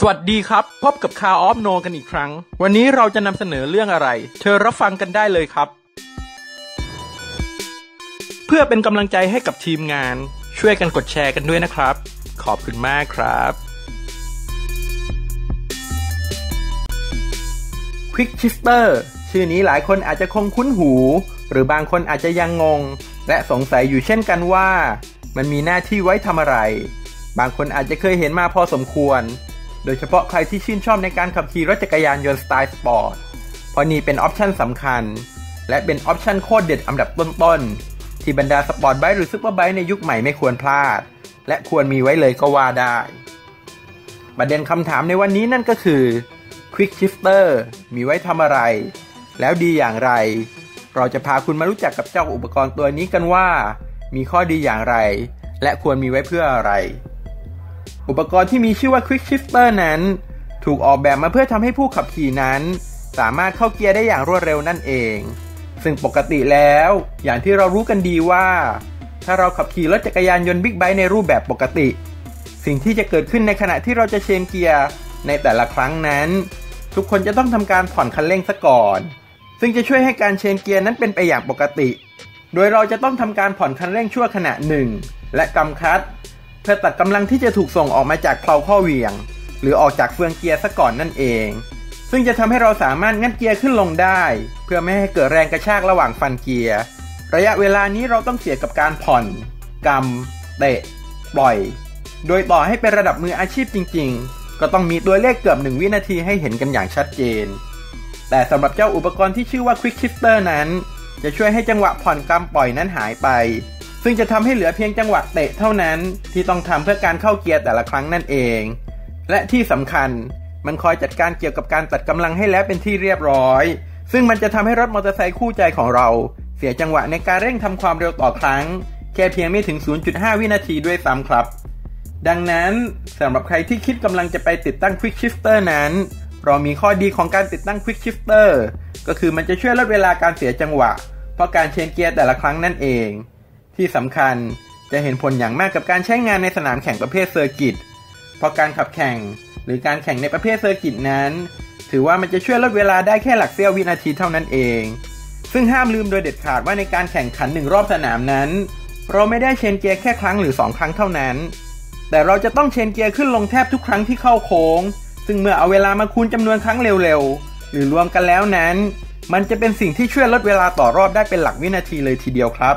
สวัสดีครับ พบกับคาออฟโนกันอีกครั้ง วันนี้เราจะนำเสนอเรื่องอะไร เธอรับฟังกันได้เลยครับ เพื่อเป็นกำลังใจให้กับทีมงาน ช่วยกันกดแชร์กันด้วยนะครับ ขอบคุณมากครับ Quick Shifter ชื่อนี้หลายคนอาจจะคงคุ้นหู หรือบางคนอาจจะยังงง และสงสัยอยู่เช่นกันว่า มันมีหน้าที่ไว้ทำอะไร บางคนอาจจะเคยเห็นมาพอสมควร ดยเฉพาะใครที่ชื่นชอบในการขับขี่รถจักรยานยนต์สไตล์สปอร์ต เพราะนี่เป็นออปชันสำคัญ และเป็นออปชันโคตรเด็ดอันดับต้นๆ ที่บรรดาสปอร์ตไบค์หรือซุปเปอร์ไบค์ในยุคใหม่ไม่ควรพลาด และควรมีไว้เลยก็ว่าได้ ประเด็นคำถามในวันนี้นั่นก็คือ Quick Shifter มีไว้ทำอะไร แล้วดีอย่างไร เราจะพาคุณมารู้จักกับเจ้าอุปกรณ์ตัวนี้กันว่า มีข้อดีอย่างไร และควรมีไว้เพื่ออะไร อุปกรณ์ที่มีชื่อว่า Quick Shifter นั้น ถูกออกแบบมาเพื่อทำให้ผู้ขับขี่นั้น สามารถเข้าเกียร์ได้อย่างรวดเร็วนั่นเอง ซึ่งปกติแล้วอย่างที่เรารู้กันดีว่า ถ้าเราขับขี่รถจักรยานยนต์บิ๊กไบค์ในรูปแบบปกติ สิ่งที่จะเกิดขึ้นในขณะที่เราจะเชนเกียร์ในแต่ละครั้งนั้น ทุกคนจะต้องทำการผ่อนคันเร่งซะก่อน ซึ่งจะช่วยให้การเชนเกียร์นั้นเป็นไปอย่างปกติ โดยเราจะต้องทำการผ่อนคันเร่งชั่วขณะหนึ่งและกำคัด เพื่อตัดกำลังที่จะถูกส่งออกมาจากเพลาข้อเหวี่ยง หรือออกจากเฟืองเกียร์ซะก่อนนั่นเอง ซึ่งจะทำให้เราสามารถงัดเกียร์ขึ้นลงได้ เพื่อไม่ให้เกิดแรงกระชากระหว่างฟันเกียร์ ระยะเวลานี้เราต้องเสียกับการผ่อนกำเตะ ปล่อย โดยต่อให้เป็นระดับมืออาชีพจริง ๆ ก็ต้องมีตัวเลขเกือบหนึ่งวินาทีให้เห็นกันอย่างชัดเจน แต่สำหรับเจ้าอุปกรณ์ที่ชื่อว่า Quick Shifter นั้น จะช่วยให้จังหวะผ่อนกำปล่อยนั้นหายไป ซึ่งจะทำให้เหลือเพียงจังหวะเตะเท่านั้นที่ต้องทำเพื่อการเข้าเกียร์แต่ละครั้งนั่นเอง และที่สำคัญมันคอยจัดการเกี่ยวกับการตัดกำลังให้แล้วเป็นที่เรียบร้อย ซึ่งมันจะทำให้รถมอเตอร์ไซค์คู่ใจของเรา เสียจังหวะในการเร่งทำความเร็วต่อครั้ง แค่เพียงไม่ถึง 0.5 วินาทีด้วยซ้ำครับ ดังนั้นสำหรับใครที่คิดกำลังจะไปติดตั้ง Quick Shifter นั้น เรามีข้อดีของการติดตั้ง Quick Shifter ก็คือมันจะช่วยลดเวลาการเสียจังหวะ เพราะการเชนเกียร์แต่ละครั้งนั่นเอง ที่สำคัญจะเห็นผลอย่างมากกับการใช้งานในสนามแข่งประเภทเซอร์กิต เพราะการขับแข่งหรือการแข่งในประเภทเซอร์กิตนั้น ถือว่ามันจะช่วยลดเวลาได้แค่หลักเสี้ยววินาทีเท่านั้นเอง ซึ่งห้ามลืมโดยเด็ดขาดว่าในการแข่งขันหนึ่งรอบสนามนั้น เราไม่ได้เชนเกียร์แค่ครั้งหรือ 2 ครั้งเท่านั้น แต่เราจะต้องเชนเกียร์ขึ้นลงแทบทุกครั้งที่เข้าโค้ง ซึ่งเมื่อเอาเวลามาคูณจำนวนครั้งเร็วๆ หรือรวมกันแล้วนั้น มันจะเป็นสิ่งที่ช่วยลดเวลาต่อรอบได้เป็นหลักวินาทีเลยทีเดียวครับ